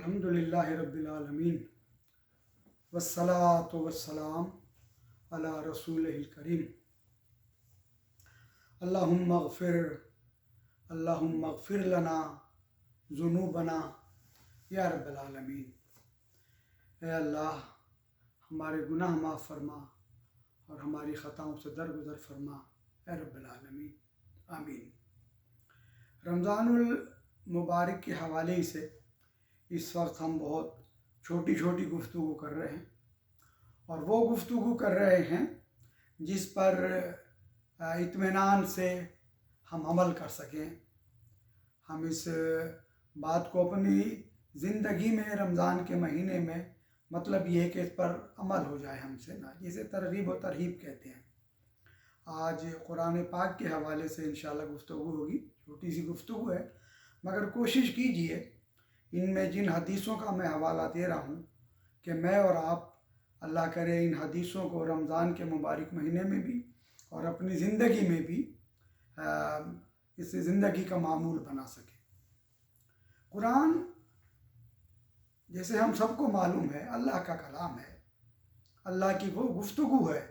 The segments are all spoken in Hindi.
अल्हम्दुलिल्लाह रब्बिल वस्सलातु वस्सलाम अला रसूलिल करीम अल्लाहुम्मा अगफिर लना जुनूबना या ए अल्लाह, हमारे गुनाह माफ़ फरमा और हमारी ख़ताओं से दरगुजर फरमा, ए रब्बिल आलमीन आमीन। रमज़ानुल मुबारक के हवाले से इस वक्त हम बहुत छोटी छोटी गुफ्तु कर रहे हैं। और वो गुफ्तु कर रहे हैं जिस पर इत्मीनान से हम अमल कर सकें। हम इस बात को अपनी ज़िंदगी में रमज़ान के महीने में मतलब ये है कि इस पर अमल हो जाए हमसे ना, जिसे तरगीब व तरहीब कहते हैं। आज कुरान पाक के हवाले से इन गुफ्तु होगी। छोटी सी गुफ्तु है, मगर कोशिश कीजिए इनमें जिन हदीसों का मैं हवाला दे रहा हूँ कि मैं और आप, अल्लाह करे इन हदीसों को रमज़ान के मुबारक महीने में भी और अपनी ज़िंदगी में भी इस ज़िंदगी का मामूल बना सके। कुरान, जैसे हम सबको मालूम है, अल्लाह का कलाम है। अल्लाह की वो गुफ्तु है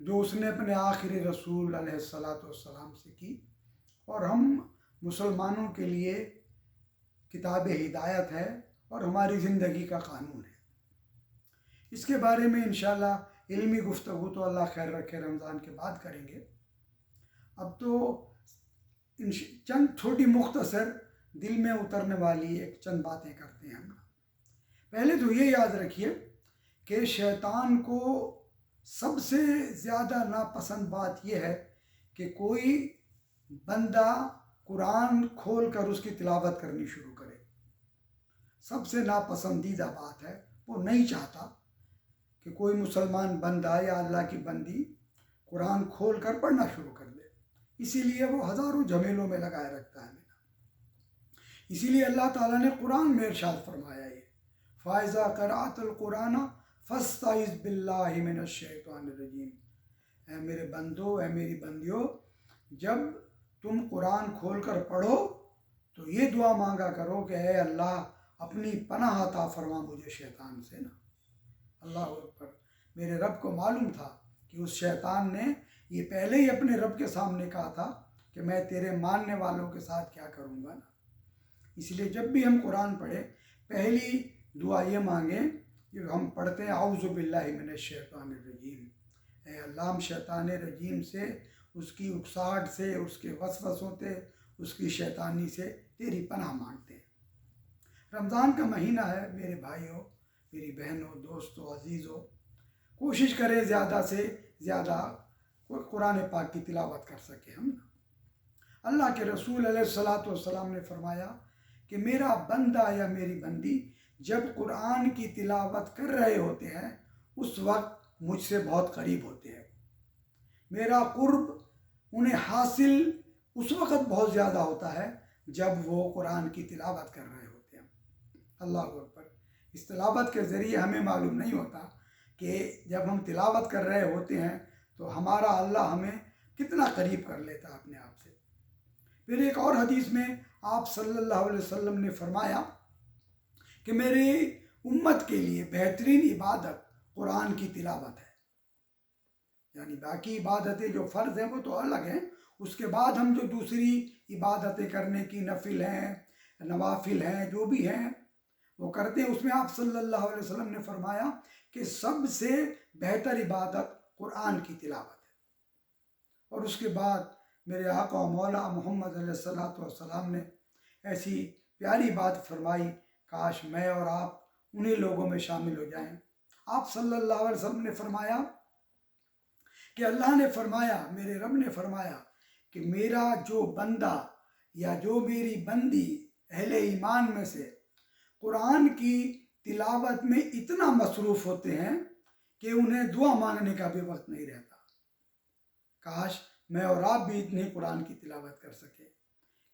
जो उसने अपने आखिरी रसूल सलाम से की। और हम मुसलमानों के लिए किताब हिदायत है और हमारी ज़िंदगी का कानून है। इसके बारे में इन इल्मी गुफ्तु तो अल्लाह खैर रखे, रमज़ान के बाद करेंगे। अब तो चंद छोटी मुख्तसर दिल में उतरने वाली एक चंद बातें करते हैं हम। पहले तो ये याद रखिए कि शैतान को सबसे ज़्यादा नापसंद बात यह है कि कोई बंदा कुरान खोल कर उसकी तिलावत करनी शुरू सबसे नापसंदीदा बात है, वो नहीं चाहता कि कोई मुसलमान बंदा या अल्लाह की बंदी कुरान खोल कर पढ़ना शुरू कर दे। इसीलिए वो हज़ारों झमेलों में लगाए रखता है मेरा। इसीलिए अल्लाह ताला ने कुरान में इरशाद फरमाया ये फ़ायज़ा करातुल कुराना फ़स्ताइज़ बिल्लाशैतरजीम ए मेरे बंदो ए मेरी बंदियों, जब तुम कुरान खोल कर पढ़ो तो ये दुआ मांगा करो कि अल्लाह अपनी पनाह अता फरमा मुझे शैतान से ना। अल्लाह पर मेरे रब को मालूम था कि उस शैतान ने ये पहले ही अपने रब के सामने कहा था कि मैं तेरे मानने वालों के साथ क्या करूँगा ना। इसलिए जब भी हम कुरान पढ़े, पहली दुआ ये मांगे कि हम पढ़ते हैं आउज़बिल्लिन शैतान रजीम। अल्लाह शैतान रजीम से, उसकी उकसाहट से, उसके वसवसों से, उसकी शैतानी से तेरी पनाह मांगते रमज़ान का महीना है, मेरे भाइयों, मेरी बहनों, दोस्तों, अजीज़ों। कोशिश करें ज़्यादा से ज़्यादा कुरान पाक की तिलावत कर सके हम। अल्लाह के रसूल सलाम ने फरमाया कि मेरा बंदा या मेरी बंदी जब कुरान की तिलावत कर रहे होते हैं, उस वक्त मुझसे बहुत करीब होते हैं। मेरा कुर्ब उन्हें हासिल उस वक़्त बहुत ज़्यादा होता है जब वो कुरान की तिलावत कर रहे अल्लाह अकबर इस तलावत के ज़रिए हमें मालूम नहीं होता कि जब हम तिलावत कर रहे होते हैं तो हमारा अल्लाह हमें कितना करीब कर लेता अपने आप से। फिर एक और हदीस में आप सल्लल्लाहु अलैहि वसल्लम ने फरमाया कि मेरी उम्मत के लिए बेहतरीन इबादत कुरान की तिलावत है। यानी बाकी इबादतें जो फ़र्ज़ हैं, वो तो अलग हैं। उसके बाद हम जो दूसरी इबादतें करने की नफिल हैं, नवाफिल हैं, जो भी हैं वो करते हैं। उसमें आप सल्लल्लाहु अलैहि वसल्लम ने फरमाया कि सबसे बेहतर इबादत कुरान की तिलावत है। और उसके बाद मेरे आका मौला मोहम्मद सलाम ने ऐसी प्यारी बात फरमाई, काश मैं और आप उन्हीं लोगों में शामिल हो जाएँ। आप सल्लल्लाहु अलैहि वसल्लम ने फरमाया कि अल्लाह ने फरमाया, मेरे रब ने फरमाया कि मेरा जो बंदा या जो मेरी बंदी अहले ईमान में से कुरान की तिलावत में इतना मसरूफ़ होते हैं कि उन्हें दुआ मांगने का भी वक्त नहीं रहता। काश मैं और आप भी इतनी कुरान की तिलावत कर सके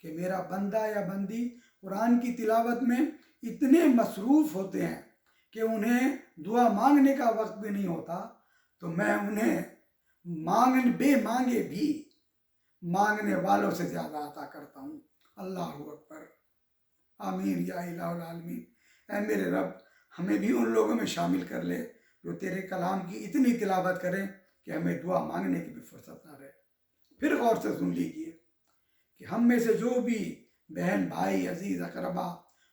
कि मेरा बंदा या बंदी कुरान की तिलावत में इतने मसरूफ़ होते हैं कि उन्हें दुआ मांगने का वक्त भी नहीं होता तो मैं उन्हें मांग बे मांगे भी मांगने वालों से ज़्यादा अता करता हूँ। अल्लाह अकबर। आमीन, या आलमीन। ऐ मेरे रब, हमें भी उन लोगों में शामिल कर ले, जो तेरे कलाम की इतनी तिलावत करें कि हमें दुआ मांगने की भी फुर्सत ना रहे। फिर गौर से सुन लीजिए कि हम में से जो भी बहन, भाई, अज़ीज़, अकरबा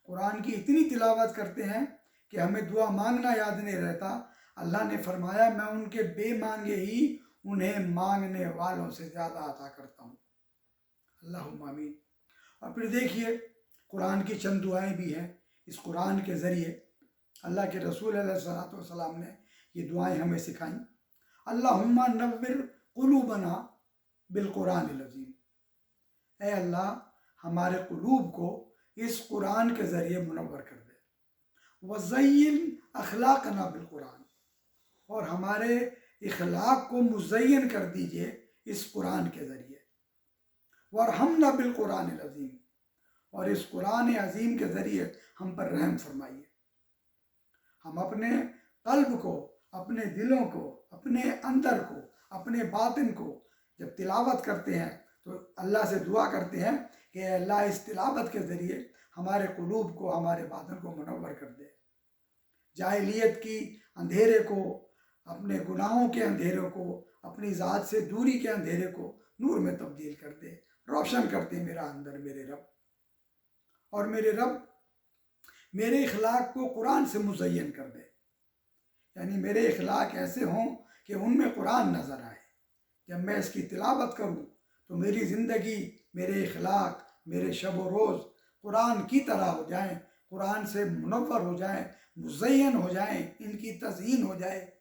कुरान की इतनी तिलावत करते हैं कि हमें दुआ मांगना याद नहीं रहता। अल्लाह ने फरमाया, मैं उनके बेमांगे ही उन्हें मांगने वालों से ज़्यादा अता करता हूँ। अल्लाह मामीन और फिर देखिए कुरान की चंद दुआएँ भी हैं, इस कुरान के ज़रिए अल्लाह के रसूल सलाम ने ये दुआएँ हमें सिखाई। अल्लाह नव्विर कुलूबना बिल कुरान लजीम ए अल्लाह, हमारे कुलूब को इस कुरान के ज़रिए मुनवर कर दे। वज़ैन अखलाक ना बिल कुरान। और हमारे इखलाक को मुजैन कर दीजिए इस कुरान के ज़रिए। वर हम न बिल कुरान अज़ीम। और इस कुरान अज़ीम के ज़रिए हम पर रहम फरमाइए। हम अपने कल्ब को, अपने दिलों को, अपने अंदर को, अपने बातिन को जब तिलावत करते हैं तो अल्लाह से दुआ करते हैं कि अल्लाह, इस तिलावत के ज़रिए हमारे कलूब को, हमारे बातन को मनवर कर दे। जाहिलियत की अंधेरे को, अपने गुनाहों के अंधेरों को, अपनी ज़ात से दूरी के अंधेरे को नूर में तब्दील कर दे। रोशन कर दे मेरा अंदर मेरे रब। और मेरे रब मेरे इखलाक को कुरान से मुजयन कर दे। यानी मेरे इखलाक ऐसे हों कि उनमें कुरान नज़र आए। जब मैं इसकी तिलावत करूँ तो मेरी ज़िंदगी, मेरे इखलाक, मेरे शब व रोज़ कुरान की तरह हो जाएँ, कुरान से मुनवर हो जाएँ मुजयन हो जाएँ, इनकी तजीन हो जाए।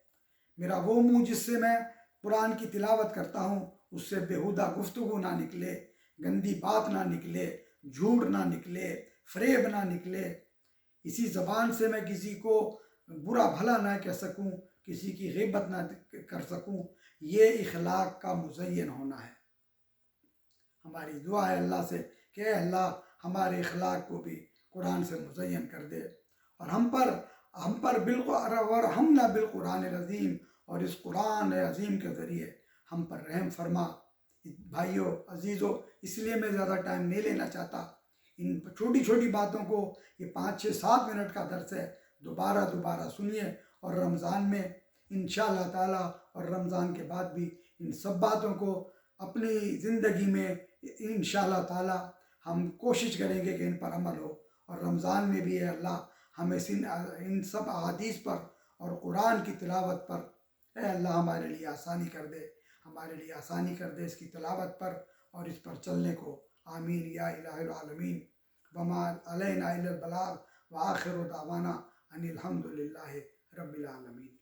मेरा वो मुँह जिससे मैं कुरान की तिलावत करता हूँ, उससे बेहुदा गुफ्तु ना निकले, गंदी बात ना निकले झूठ ना निकले, फरेब ना निकले। इसी ज़बान से मैं किसी को बुरा भला ना कह सकूँ, किसी की गिबत ना कर सकूँ। ये इखलाक का मुजयन होना है। हमारी दुआ है अल्लाह से कि अल्लाह हमारे इखलाक को भी कुरान से मुजयन कर दे। और हम पर हम पर बिल्कुल और हम ना बिलकुरान रजीम और इस कुरान अजीम के ज़रिए हम पर रहम फरमा। भाइयों, अजीज़ों, इसलिए मैं ज़्यादा टाइम नहीं लेना चाहता। इन छोटी छोटी बातों को ये पाँच छः सात मिनट का दर्स है। दोबारा दोबारा सुनिए और रमज़ान में इन ताला और रमज़ान के बाद भी इन सब बातों को अपनी ज़िंदगी में इन ताला हम कोशिश करेंगे कि इन पर अमल हो। और रमज़ान में भी अल्लाह, हमें इन सब अदीस पर और कुरान की तिलावत पर अल्लाह हमारे लिए आसानी कर दे। हमारे लिए आसानी कर दे इसकी तलावत पर और इस पर चलने को। आमीन। या आलमीन। वमा अलैना बलाग। व आखिर दावाना अनिलहमदिल्ला रबालमीन